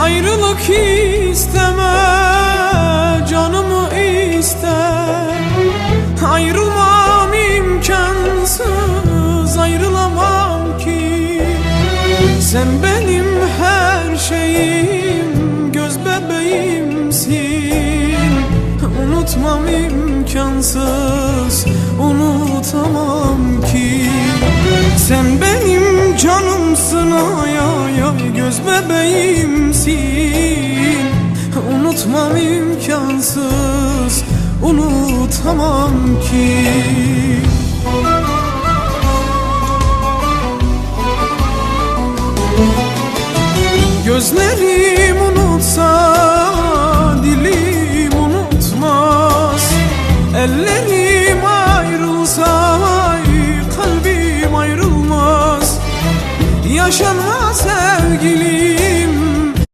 Ayrılık isteme canımı iste. Ayrılmam imkansız ayrılamam ki. Sen benim her şeyim göz bebeğimsin. Unutmam imkansız unutamam ki. Sen benim canımsın ay ay ay Göz bebeğimsin. Unutmam imkansız. Unutamam ki. Gözlerim unutsa Dilim unutmaz. Ellerim ayrılsa Kalbim ayrılmaz. Yaşanmaz her sevgili